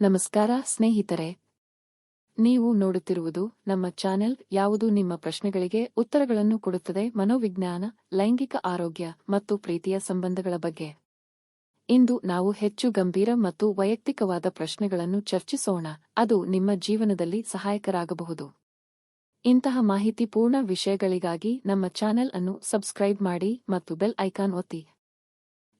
ನಮಸ್ಕಾರ ಸ್ನೇಹಿತರೆ. ನೀವು ನೋಡುತ್ತಿರುವುದು ನಮ್ಮ ಚಾನೆಲ್ ಯಾವುದು ನಿಮ್ಮ ಪ್ರಶ್ನೆಗಳಿಗೆ ಉತ್ತರಗಳನ್ನು ಕೊಡುತ್ತದೆ ಮನೋವಿಜ್ಞಾನ, ಲೈಂಗಿಕ ಆರೋಗ್ಯ ಮತ್ತು ಪ್ರೀತಿಯ ಸಂಬಂಧಗಳ ಬಗ್ಗೆ. ಇಂದು ನಾವು ಹೆಚ್ಚು ಗಂಭೀರ ಮತ್ತು ವೈಯಕ್ತಿಕವಾದ ಪ್ರಶ್ನೆಗಳನ್ನು ಚರ್ಚಿಸೋಣ. ಅದು ನಿಮ್ಮ ಜೀವನದಲ್ಲಿ ಸಹಾಯಕರಾಗಬಹುದು. ಇಂತಹ ಮಾಹಿತಿಪೂರ್ಣ ವಿಷಯಗಳಿಗಾಗಿ ನಮ್ಮ ಚಾನೆಲ್ ಅನ್ನು ಸಬ್ಸ್ಕ್ರೈಬ್ ಮಾಡಿ ಮತ್ತು ಬೆಲ್ ಐಕಾನ್ ಒತ್ತಿ.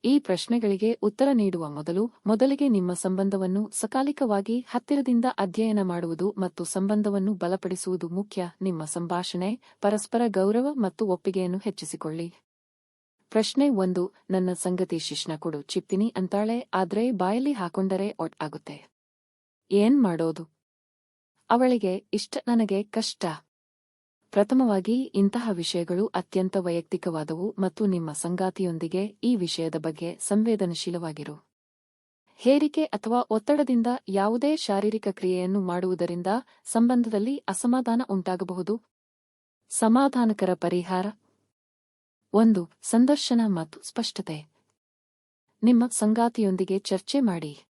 ಈ ಪ್ರಶ್ನೆಗಳಿಗೆ ಉತ್ತರ ನೀಡುವ ಮೊದಲು ಮೊದಲಿಗೆ ನಿಮ್ಮ ಸಂಬಂಧವನ್ನು ಸಕಾಲಿಕವಾಗಿ ಹತ್ತಿರದಿಂದ ಅಧ್ಯಯನ ಮಾಡುವುದು ಮತ್ತು ಸಂಬಂಧವನ್ನು ಬಲಪಡಿಸುವುದು ಮುಖ್ಯ. ನಿಮ್ಮ ಸಂಭಾಷಣೆ, ಪರಸ್ಪರ ಗೌರವ ಮತ್ತು ಒಪ್ಪಿಗೆಯನ್ನು ಹೆಚ್ಚಿಸಿಕೊಳ್ಳಿ. ಪ್ರಶ್ನೆ ಒಂದು, ನನ್ನ ಸಂಗತಿ ಶಿಷ್ಣ ಕೊಡು. ಚಿಪ್ತಿನಿ ಅಂತಾಳೆ, ಆದ್ರೆ ಬಾಯಲ್ಲಿ ಹಾಕೊಂಡರೆ ಒಟ್ ಆಗುತ್ತೆ. ಏನ್ ಮಾಡೋದು? ಅವಳಿಗೆ, ಇಷ್ಟ ನನಗೆ ಕಷ್ಟ. ಪ್ರಥಮವಾಗಿ, ಇಂತಹ ವಿಷಯಗಳು ಅತ್ಯಂತ ವೈಯಕ್ತಿಕವಾದವು ಮತ್ತು ನಿಮ್ಮ ಸಂಗಾತಿಯೊಂದಿಗೆ ಈ ವಿಷಯದ ಬಗ್ಗೆ ಸಂವೇದನಶೀಲವಾಗಿರು. ಹೇರಿಕೆ ಅಥವಾ ಒತ್ತಡದಿಂದ ಯಾವುದೇ ಶಾರೀರಿಕ ಕ್ರಿಯೆಯನ್ನು ಮಾಡುವುದರಿಂದ ಸಂಬಂಧದಲ್ಲಿ ಅಸಮಾಧಾನ ಉಂಟಾಗಬಹುದು. ಸಮಾಧಾನಕರ ಪರಿಹಾರ. ಒಂದು, ಸಂದರ್ಶನ ಮತ್ತು ಸ್ಪಷ್ಟತೆ. ನಿಮ್ಮ ಸಂಗಾತಿಯೊಂದಿಗೆ ಚರ್ಚೆ ಮಾಡಿ.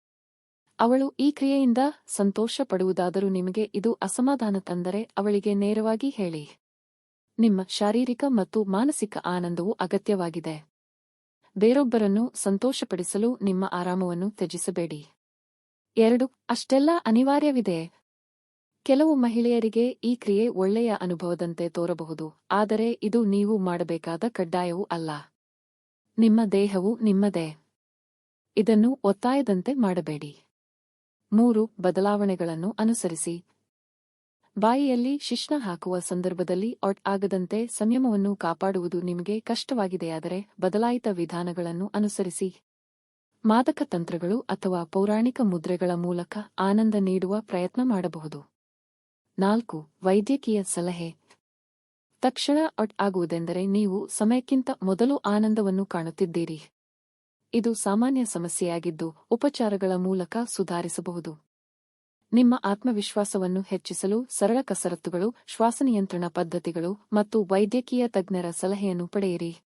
ಅವಳು ಈ ಕ್ರಿಯೆಯಿಂದ ಸಂತೋಷ ಪಡುವುದಾದರೂ ನಿಮಗೆ ಇದು ಅಸಮಾಧಾನ ತಂದರೆ ಅವಳಿಗೆ ನೇರವಾಗಿ ಹೇಳಿ. ನಿಮ್ಮ ಶಾರೀರಿಕ ಮತ್ತು ಮಾನಸಿಕ ಆನಂದವು ಅಗತ್ಯವಾಗಿದೆ. ಬೇರೊಬ್ಬರನ್ನು ಸಂತೋಷಪಡಿಸಲು ನಿಮ್ಮ ಆರಾಮವನ್ನು ತ್ಯಜಿಸಬೇಡಿ. ಎರಡು, ಅಷ್ಟೆಲ್ಲ ಅನಿವಾರ್ಯವಿದೆ. ಕೆಲವು ಮಹಿಳೆಯರಿಗೆ ಈ ಕ್ರಿಯೆ ಒಳ್ಳೆಯ ಅನುಭವದಂತೆ ತೋರಬಹುದು, ಆದರೆ ಇದು ನೀವು ಮಾಡಬೇಕಾದ ಕಡ್ಡಾಯವೂ ಅಲ್ಲ. ನಿಮ್ಮ ದೇಹವು ನಿಮ್ಮದೇ. ಇದನ್ನು ಒತ್ತಾಯದಂತೆ ಮಾಡಬೇಡಿ. ಮೂರು ಬದಲಾವಣೆಗಳನ್ನು ಅನುಸರಿಸಿ. ಬಾಯಿಯಲ್ಲಿ ಶಿಶ್ನ ಹಾಕುವ ಸಂದರ್ಭದಲ್ಲಿ ಔಟ್ ಆಗದಂತೆ ಸಂಯಮವನ್ನು ಕಾಪಾಡುವುದು ನಿಮಗೆ ಕಷ್ಟವಾಗಿದೆಯಾದರೆ ಬದಲಾಯಿತ ವಿಧಾನಗಳನ್ನು ಅನುಸರಿಸಿ. ಮಾದಕ ತಂತ್ರಗಳು ಅಥವಾ ಪೌರಾಣಿಕ ಮುದ್ರೆಗಳ ಮೂಲಕ ಆನಂದ ನೀಡುವ ಪ್ರಯತ್ನ ಮಾಡಬಹುದು. ನಾಲ್ಕು, ವೈದ್ಯಕೀಯ ಸಲಹೆ. ತಕ್ಷಣ ಔಟ್ ಆಗುವುದೆಂದರೆ ನೀವು ಸಮಯಕ್ಕಿಂತ ಮೊದಲು ಆನಂದವನ್ನು ಕಾಣುತ್ತಿದ್ದೀರಿ. ಇದು ಸಾಮಾನ್ಯ ಸಮಸ್ಯೆಯಾಗಿದ್ದು ಉಪಚಾರಗಳ ಮೂಲಕ ಸುಧಾರಿಸಬಹುದು. ನಿಮ್ಮ ಆತ್ಮವಿಶ್ವಾಸವನ್ನು ಹೆಚ್ಚಿಸಲು ಸರಳ ಕಸರತ್ತುಗಳು ಶ್ವಾಸನಿಯಂತ್ರಣ ಪದ್ಧತಿಗಳು ಮತ್ತು ವೈದ್ಯಕೀಯ ತಜ್ಞರ ಸಲಹೆಯನ್ನು ಪಡೆಯಿರಿ.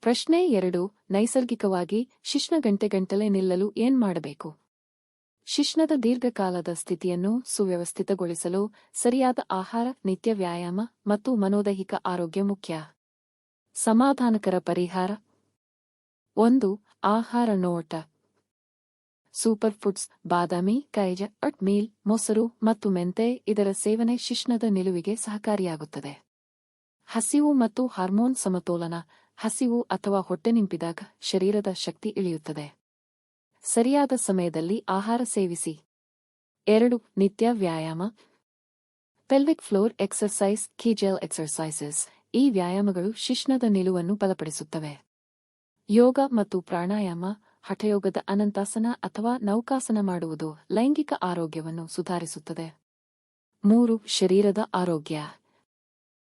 ಪ್ರಶ್ನೆ ಎರಡು, ನೈಸರ್ಗಿಕವಾಗಿ ಶಿಶ್ನ ಗಂಟೆಗಂಟಲೆ ನಿಲ್ಲಲು ಏನ್ ಮಾಡಬೇಕು? ಶಿಶ್ನದ ದೀರ್ಘಕಾಲದ ಸ್ಥಿತಿಯನ್ನು ಸುವ್ಯವಸ್ಥಿತಗೊಳಿಸಲು ಸರಿಯಾದ ಆಹಾರ, ನಿತ್ಯ ವ್ಯಾಯಾಮ ಮತ್ತು ಮನೋದೈಹಿಕ ಆರೋಗ್ಯ ಮುಖ್ಯ. ಸಮಾಧಾನಕರ ಪರಿಹಾರ ಒಂದು ಆಹಾರ ನೋಟ. ಸೂಪರ್ ಫುಡ್ಸ್ ಬಾದಾಮಿ, ಕೈಜ ಅಟ್ ಮೀಲ್, ಮೊಸರು ಮತ್ತು ಮೆಂತೆ ಇದರ ಸೇವನೆ ಶಿಶ್ನದ ನಿಲುವಿಗೆ ಸಹಕಾರಿಯಾಗುತ್ತದೆ. ಹಸಿವು ಮತ್ತು ಹಾರ್ಮೋನ್ ಸಮತೋಲನ, ಹಸಿವು ಅಥವಾ ಹೊಟ್ಟೆ ನಿಂಪಿದಾಗ ಶರೀರದ ಶಕ್ತಿ ಇಳಿಯುತ್ತದೆ. ಸರಿಯಾದ ಸಮಯದಲ್ಲಿ ಆಹಾರ ಸೇವಿಸಿ. ಎರಡು, ನಿತ್ಯ ವ್ಯಾಯಾಮ. Pelvic floor exercise Kegel exercises ಈ ವ್ಯಾಯಾಮಗಳು ಶಿಶ್ನದ ನಿಲುವನ್ನು ಬಲಪಡಿಸುತ್ತವೆ. ಯೋಗ ಮತ್ತು ಪ್ರಾಣಾಯಾಮ, ಹಠಯೋಗದ ಅನಂತಾಸನ ಅಥವಾ ನೌಕಾಸನ ಮಾಡುವುದು ಲೈಂಗಿಕ ಆರೋಗ್ಯವನ್ನು ಸುಧಾರಿಸುತ್ತದೆ. ಮೂರು, ಶರೀರದ ಆರೋಗ್ಯ.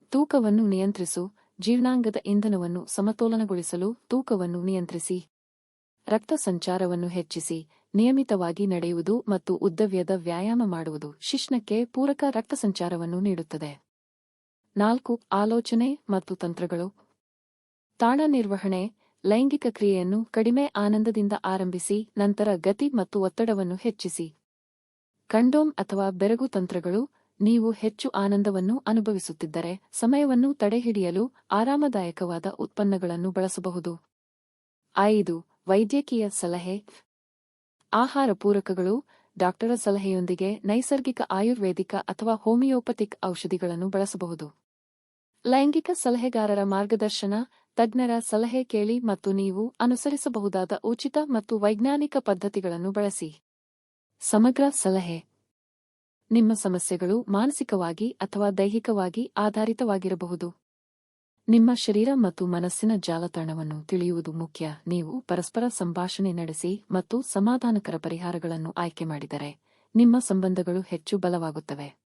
ತೂಕವನ್ನು ನಿಯಂತ್ರಿಸು, ಜೀರ್ಣಾಂಗದ ಇಂಧನವನ್ನು ಸಮತೋಲನಗೊಳಿಸಲು ತೂಕವನ್ನು ನಿಯಂತ್ರಿಸಿ. ರಕ್ತ ಸಂಚಾರವನ್ನು ಹೆಚ್ಚಿಸಿ, ನಿಯಮಿತವಾಗಿ ನಡೆಯುವುದು ಮತ್ತು ಉದ್ದವ್ಯದ ವ್ಯಾಯಾಮ ಮಾಡುವುದು ಶಿಶ್ನಕ್ಕೆ ಪೂರಕ ರಕ್ತ ಸಂಚಾರವನ್ನು ನೀಡುತ್ತದೆ. ನಾಲ್ಕು, ಆಲೋಚನೆ ಮತ್ತು ತಂತ್ರಗಳು. ತಾಣ ನಿರ್ವಹಣೆ ಲೈಂಗಿಕ ಕ್ರಿಯೆಯನ್ನು ಕಡಿಮೆ ಆನಂದದಿಂದ ಆರಂಭಿಸಿ, ನಂತರ ಗತಿ ಮತ್ತು ಒತ್ತಡವನ್ನು ಹೆಚ್ಚಿಸಿ. ಕಂಡೋಮ್ ಅಥವಾ ಬೆರಗು ತಂತ್ರಗಳು, ನೀವು ಹೆಚ್ಚು ಆನಂದವನ್ನು ಅನುಭವಿಸುತ್ತಿದ್ದರೆ, ಸಮಯವನ್ನು ತಡೆಹಿಡಿಯಲು ಆರಾಮದಾಯಕವಾದ ಉತ್ಪನ್ನಗಳನ್ನು ಬಳಸಬಹುದು. ಐದು, ವೈದ್ಯಕೀಯ ಸಲಹೆ. ಆಹಾರ ಪೂರಕಗಳು, ಡಾಕ್ಟರ ಸಲಹೆಯೊಂದಿಗೆ ನೈಸರ್ಗಿಕ ಆಯುರ್ವೇದಿಕ ಅಥವಾ ಹೋಮಿಯೋಪತಿಕ್ ಔಷಧಿಗಳನ್ನು ಬಳಸಬಹುದು. ಲೈಂಗಿಕ ಸಲಹೆಗಾರರ ಮಾರ್ಗದರ್ಶನ ತಜ್ಞರ ಸಲಹೆ ಕೇಳಿ ಮತ್ತು ನೀವು ಅನುಸರಿಸಬಹುದಾದ ಉಚಿತ ಮತ್ತು ವೈಜ್ಞಾನಿಕ ಪದ್ಧತಿಗಳನ್ನು ಬಳಸಿ. ಸಮಗ್ರ ಸಲಹೆ. ನಿಮ್ಮ ಸಮಸ್ಯೆಗಳು ಮಾನಸಿಕವಾಗಿ ಅಥವಾ ದೈಹಿಕವಾಗಿ ಆಧಾರಿತವಾಗಿರಬಹುದು. ನಿಮ್ಮ ಶರೀರ ಮತ್ತು ಮನಸ್ಸಿನ ಜಾಲತಾಣವನ್ನು ತಿಳಿಯುವುದು ಮುಖ್ಯ. ನೀವು ಪರಸ್ಪರ ಸಂಭಾಷಣೆ ನಡೆಸಿ ಮತ್ತು ಸಮಾಧಾನಕರ ಪರಿಹಾರಗಳನ್ನು ಆಯ್ಕೆ ಮಾಡಿದರೆ ನಿಮ್ಮ ಸಂಬಂಧಗಳು ಹೆಚ್ಚು ಬಲವಾಗುತ್ತವೆ.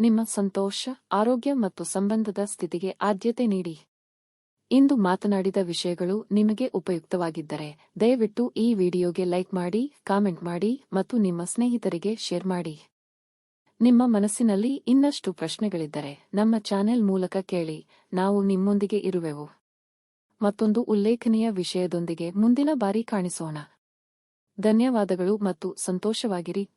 ನಿಮ್ಮ ಸಂತೋಷ, ಆರೋಗ್ಯ ಮತ್ತು ಸಂಬಂಧದ ಸ್ಥಿತಿಗೆ ಆದ್ಯತೆ ನೀಡಿ. ಇಂದು ಮಾತನಾಡಿದ ವಿಷಯಗಳು ನಿಮಗೆ ಉಪಯುಕ್ತವಾಗಿದ್ದರೆ, ದಯವಿಟ್ಟು ಈ ವಿಡಿಯೋಗೆ ಲೈಕ್ ಮಾಡಿ, ಕಾಮೆಂಟ್ ಮಾಡಿ ಮತ್ತು ನಿಮ್ಮ ಸ್ನೇಹಿತರಿಗೆ ಶೇರ್ ಮಾಡಿ. ನಿಮ್ಮ ಮನಸ್ಸಿನಲ್ಲಿ ಇನ್ನಷ್ಟು ಪ್ರಶ್ನೆಗಳಿದ್ದರೆ, ನಮ್ಮ ಚಾನೆಲ್ ಮೂಲಕ ಕೇಳಿ, ನಾವು ನಿಮ್ಮೊಂದಿಗೆ ಇರುವೆವು. ಮತ್ತೊಂದು ಉಲ್ಲೇಖನೀಯ ವಿಷಯದೊಂದಿಗೆ ಮುಂದಿನ ಬಾರಿ ಕಾಣಿಸೋಣ. ಧನ್ಯವಾದಗಳು ಮತ್ತು ಸಂತೋಷವಾಗಿರಿ.